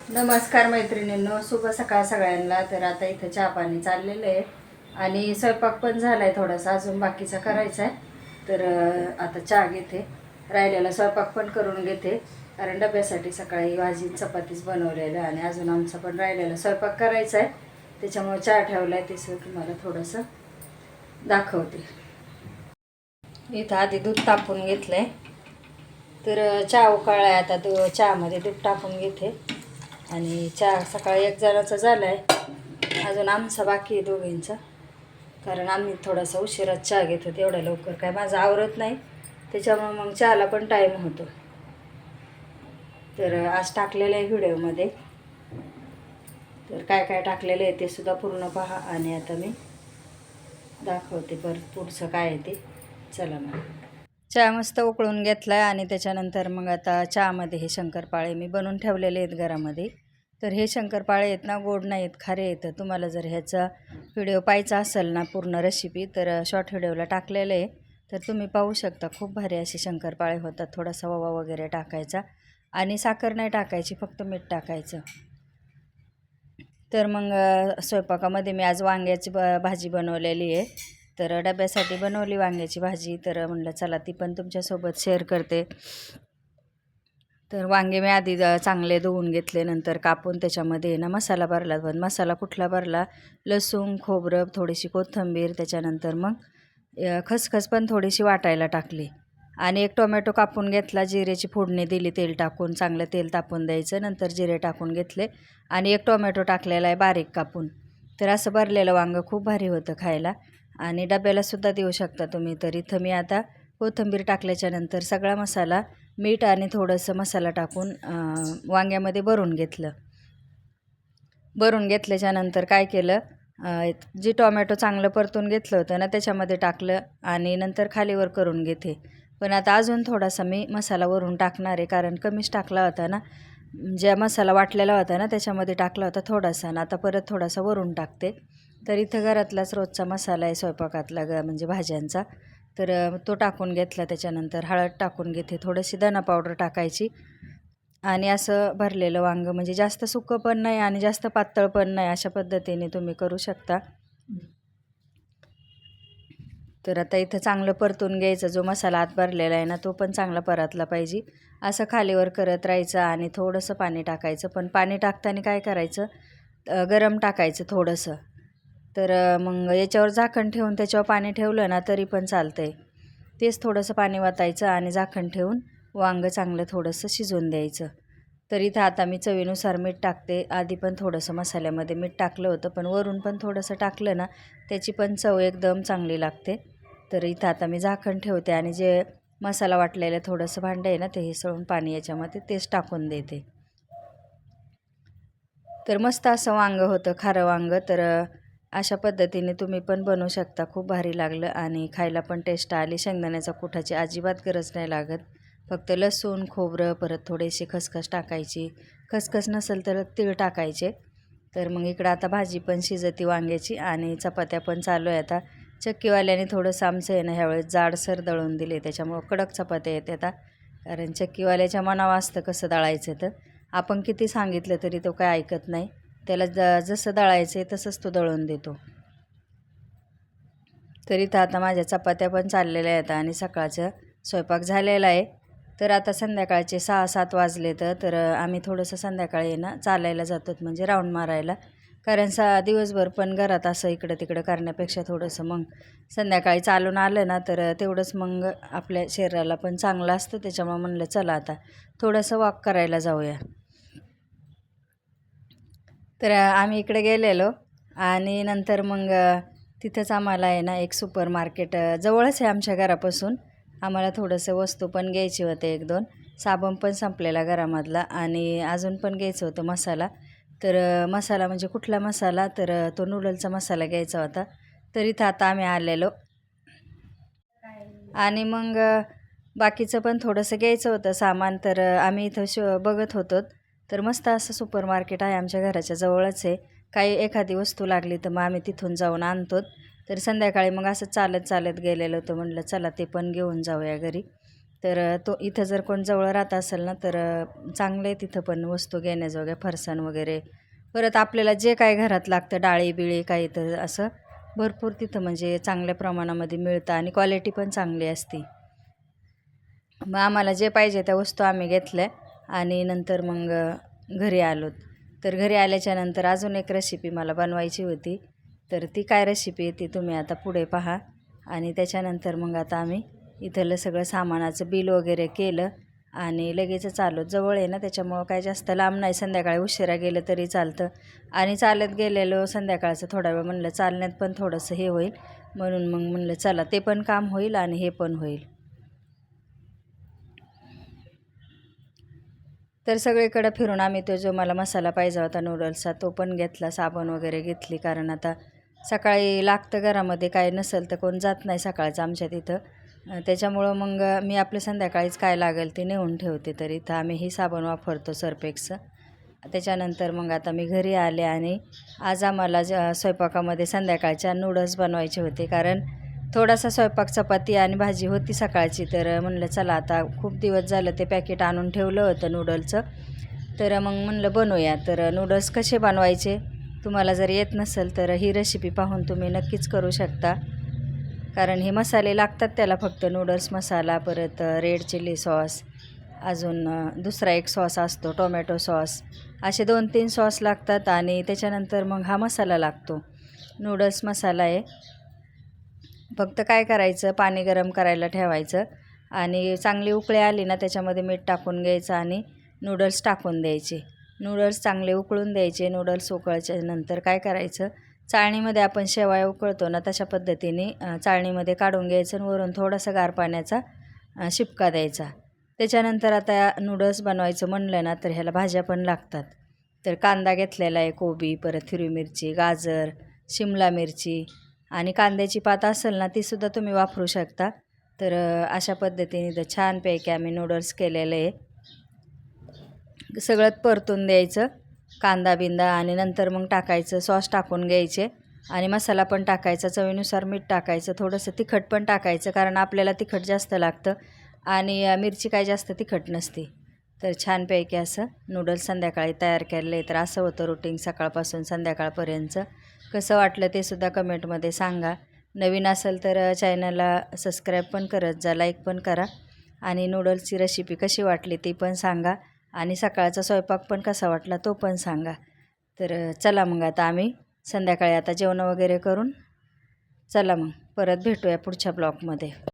नमस्कार मैत्रिणींनो शुभ सकाळ सगळ्यांना. तर आता इथं चहा पाणी चाललेलं आहे. आणि स्वयंपाक पण झाला आहे थोडासा अजून बाकीचा करायचा आहे तर आता चहा घेते. राहिलेला स्वयंपाक पण करून घेते. कारण डब्यासाठी सकाळी भाजी चपातीच बनवलेलं आहे. आणि अजून आमचा पण राहिलेला स्वयंपाक करायचा आहे त्याच्यामुळे चहा ठेवला आहे ते तुम्हाला थोडंसं दाखवते. इथं आधी दूध तापून घेतलं आहे तर चहा उकाळ आहे आता दू चहामध्ये दूध टाकून घेते. आणि चहा सकाळी एक जणाचा झाला आहे अजून आमचा बाकी आहे दोघींचा. कारण आम्ही थोडासा उशिरात चहा घेतो एवढ्या लवकर काय माझं आवरत नाही. त्याच्यामुळं मग चहाला पण टाईम होतो. तर आज टाकलेलं आहे व्हिडिओमध्ये. तर काय काय टाकलेलं आहे ते सुद्धा पूर्ण पहा आणि आता मी दाखवते परत पुढचं काय आहे ते. चला मग. चहा मस्त उकळून घेतला आहे आणि त्याच्यानंतर मग आता चहामध्ये हे शंकरपाळे मी बनवून ठेवलेले आहेत घरामध्ये. तर हे शंकरपाळे आहेत ना गोड नाही आहेत खारे आहेत. तुम्हाला जर ह्याचा व्हिडिओ पाहायचा असेल ना पूर्ण रेसिपी तर शॉर्ट व्हिडिओला टाकलेलं आहे. तर तुम्ही पाहू शकता खूप भारी असे शंकरपाळे होतात. थोडासा ववा वगैरे टाकायचा आणि साखर नाही टाकायची फक्त मीठ टाकायचं. तर मग स्वयंपाकामध्ये मी आज वांग्याची ब भाजी बनवलेली आहे. तर डब्यासाठी बनवली वांग्याची भाजी. तर म्हणलं चला ती पण तुमच्यासोबत शेअर करते. तर वांगे मी आधी चांगले धुवून घेतले. नंतर कापून त्याच्यामध्ये ना मसाला भरला. पण मसाला कुठला भरला? लसूण खोबरं थोडीशी कोथिंबीर. त्याच्यानंतर मग खसखस पण थोडीशी वाटायला टाकली. आणि एक टोमॅटो कापून घेतला. जिरेची फोडणी दिली तेल टाकून. चांगलं तेल तापून द्यायचं. नंतर जिरे टाकून घेतले. आणि एक टोमॅटो टाकलेला आहे बारीक कापून. तर असं भरलेलं वांगं खूप भारी होतं खायला. आणि डब्यालासुद्धा देऊ शकता तुम्ही. तर इथं मी आता कोथिंबीर टाकल्याच्यानंतर सगळा मसाला मीठ आणि थोडंसं मसाला टाकून वांग्यामध्ये भरून घेतलं. भरून घेतल्याच्यानंतर काय केलं जे टोमॅटो चांगलं परतून घेतलं होतं ना त्याच्यामध्ये टाकलं आणि नंतर खालीवर करून घेते. पण आता अजून थोडासा मी मसाला वरून टाकणार आहे कारण कमीच टाकला होता ना. ज्या मसाला वाटलेला होता ना त्याच्यामध्ये टाकला होता थोडासा ना आता परत थोडासा वरून टाकते. तर इथं घरातलाच रोजचा मसाला आहे स्वयंपाकातला ग म्हणजे भाज्यांचा. तर तो टाकून घेतला त्याच्यानंतर हळद टाकून घेते थोडीशी दणा पावडर टाकायची. आणि असं भरलेलं वांगं म्हणजे जास्त सुकं पण नाही आणि जास्त पातळ पण नाही अशा पद्धतीने तुम्ही करू शकता. तर आता इथं चांगलं परतून घ्यायचं जो मसाला आत भरलेला आहे ना तो पण चांगला परतला पाहिजे. असं खालीवर करत राहायचं आणि थोडंसं पाणी टाकायचं. पण पाणी टाकताना काय करायचं? गरम टाकायचं थोडंसं. तर मग याच्यावर झाकण ठेवून त्याच्यावर पाणी ठेवलं ना तरी पण चालतं आहे तेच थोडंसं पाणी वाटायचं आणि झाकण ठेवून वांगं चांगलं थोडंसं शिजवून द्यायचं. तर इथं आता मी चवीनुसार मीठ टाकते. आधी पण थोडंसं मसाल्यामध्ये मीठ टाकलं होतं पण वरून पण थोडंसं टाकलं ना त्याची पण चव एकदम चांगली लागते. तर इथं आता मी झाकण ठेवते आणि जे मसाला वाटलेलं थोडंसं भांडं आहे ना ते हिसळून पाणी याच्यामध्ये तेच टाकून देते. तर मस्त असं वांगं होतं खारं वांगं. तर अशा पद्धतीने तुम्ही पण बनवू शकता. खूप भारी लागलं आणि खायला पण टेस्ट आली. शेंगदाण्याचा कुठाची अजिबात गरज नाही लागत. फक्त लसूण खोबरं परत थोडीशी खसखस टाकायची. खसखस नसेल तर तीळ टाकायचे. तर मग इकडं आता भाजी पण शिजती वांग्याची आणि चपात्या पण चालू आहे आता. चक्कीवाल्याने थोडं सामसं आहे ना ह्यावेळेस जाडसर दळून दिले. त्याच्यामुळं कडक चपात्या येते आता. कारण चक्कीवाल्याच्या मनावर असतं कसं दळायचं तर. आपण किती सांगितलं तरी तो काय ऐकत नाही. त्याला ज जसं दळायचं आहे तसंच तो दळून देतो. तरी तर आता माझ्या चपात्या पण चाललेल्या आहेत आणि सकाळचं स्वयंपाक झालेला आहे. तर आता संध्याकाळचे सहा सात वाजले तर तर आम्ही थोडंसं संध्याकाळी ना चालायला जातो म्हणजे राऊंड मारायला. कारण सा दिवसभर पण घरात असं इकडं तिकडं करण्यापेक्षा थोडंसं मग संध्याकाळी चालून आलं ना तर तेवढंच मग आपल्या शरीराला पण चांगलं असतं. त्याच्यामुळं म्हणलं चला आता थोडंसं वॉक करायला जाऊया. तर आम्ही इकडे गेलेलो आणि नंतर मग तिथंच आम्हाला आहे ना एक सुपर मार्केट जवळच आहे आमच्या घरापासून. आम्हाला थोडंसं वस्तू पण घ्यायची होते एक दोन. साबण पण संपलेला घरामधला आणि अजून पण घ्यायचं होतं मसाला. तर मसाला म्हणजे कुठला मसाला? तर तो नूडलचा मसाला घ्यायचा होता. तर इथं आता आम्ही आलेलो. आणि मग बाकीचं पण थोडंसं घ्यायचं होतं सामान. तर आम्ही इथं शो बघत होतो. तर मस्त असं सुपर मार्केट आहे आमच्या घराच्या जवळच आहे. काही एखादी वस्तू लागली तर मग आम्ही तिथून जाऊन आणतो. तर संध्याकाळी मग असं चालत चालत गेलेलो होतो. म्हटलं चला ते पण घेऊन जाऊया घरी. तर तो इथं जर कोण जवळ राहत असेल ना तर चांगलं आहे तिथं पण वस्तू घेण्याजोग्या फरसाण वगैरे. परत आपल्याला जे काय घरात लागतं डाळी बिळी काही तर असं भरपूर तिथं म्हणजे चांगल्या प्रमाणामध्ये मिळतं आणि क्वालिटी पण चांगली असते. मग आम्हाला जे पाहिजे त्या वस्तू आम्ही घेतल्या. आणि नंतर मग घरी आलो. तर घरी आल्याच्यानंतर अजून एक रेसिपी मला बनवायची होती. तर ती काय रेसिपी आहे ती तुम्ही आता पुढे पहा. आणि त्याच्यानंतर मग आता आम्ही इथलं सगळं सामानाचं बिल वगैरे केलं. आणि लगेचच आलो जवळ आहे ना त्याच्यामुळं काय जास्त लांब नाही. संध्याकाळी उशिरा गेलं तरी चालतं. आणि चालत गेलेलो संध्याकाळचं थोडा वेळ म्हणलं चालण्यात पण थोडंसं हे होईल. म्हणून मग म्हणलं चला ते पण काम होईल आणि हे पण होईल. तर सगळीकडं फिरून आम्ही तो जो मला मसाला पाहिजे होता नूडल्सचा तो पण घेतला साबण वगैरे घेतली. कारण आता सकाळी लागतं घरामध्ये काय नसेल तर कोण जात नाही सकाळचं आमच्या तिथं. त्याच्यामुळं मग मी आपलं संध्याकाळीच काय लागेल ते नेऊन ठेवते. तर इथं आम्ही ही साबण वापरतो सर्पेक्सचं. त्याच्यानंतर मग आता मी घरी आले आणि आज आम्हाला ज स्वयंपाकामध्ये संध्याकाळच्या नूडल्स बनवायचे होते. कारण थोडासा स्वयंपाक चपाती आणि भाजी होती सकाळची. तर म्हणलं चला आता खूप दिवस झालं ते पॅकेट आणून ठेवलं होतं नूडल्सचं तर मग म्हणलं बनवूया. तर नूडल्स कसे बनवायचे? तुम्हाला जर येत नसेल तर ही रेसिपी पाहून तुम्ही नक्कीच करू शकता. कारण हे मसाले लागतात त्याला फक्त नूडल्स मसाला परत रेड चिली सॉस अजून दुसरा एक सॉस असतो टोमॅटो सॉस असे दोन तीन सॉस लागतात आणि त्याच्यानंतर मग हा मसाला लागतो. नूडल्स मसाला आहे. फक्त काय करायचं? पाणी गरम करायला ठेवायचं. आणि चांगली उकळी आली ना त्याच्यामध्ये मीठ टाकून घ्यायचं आणि नूडल्स टाकून द्यायचे. नूडल्स चांगले उकळून द्यायचे. नूडल्स उकळच्या नंतर काय करायचं? चाळणीमध्ये आपण शेवाया उकळतो ना तशा पद्धतीने चाळणीमध्ये काढून घ्यायचं आणि वरून थोडासा गार पाण्याचा शिपका द्यायचा. त्याच्यानंतर आता नूडल्स बनवायचं म्हणलं ना तर ह्याला भाज्या पण लागतात. तर कांदा घेतलेला आहे कोबी परत हिरवी मिरची गाजर शिमला मिरची आणि कांद्याची पात असेल ना तीसुद्धा तुम्ही वापरू शकता. तर अशा पद्धतीने तर छानपैकी आम्ही नूडल्स केलेले आहे सगळं परतून द्यायचं कांदा बिंदा आणि नंतर मग टाकायचं सॉस टाकून घ्यायचे. आणि मसाला पण टाकायचा चवीनुसार मीठ टाकायचं थोडंसं तिखट पण टाकायचं कारण आपल्याला तिखट जास्त लागतं. आणि मिरची काय जास्त तिखट नसते. तर छानपैकी असं नूडल्स संध्याकाळी तयार केलेलं आहे तर असं होतं रुटीन सकाळपासून संध्याकाळपर्यंत. कसं वाटलं ते सुद्धा कमेंटमध्ये सांगा. नवीन असेल तर चॅनलला सबस्क्राईब पण करत जा लाईक पण करा आणि नूडल्सची रेसिपी कशी वाटली ती पण सांगा आणि सकाळचा स्वयंपाक पण कसा वाटला तो पण सांगा. तर चला मग आता आम्ही संध्याकाळी आता जेवण वगैरे करून चला मग परत भेटूया पुढच्या ब्लॉगमध्ये.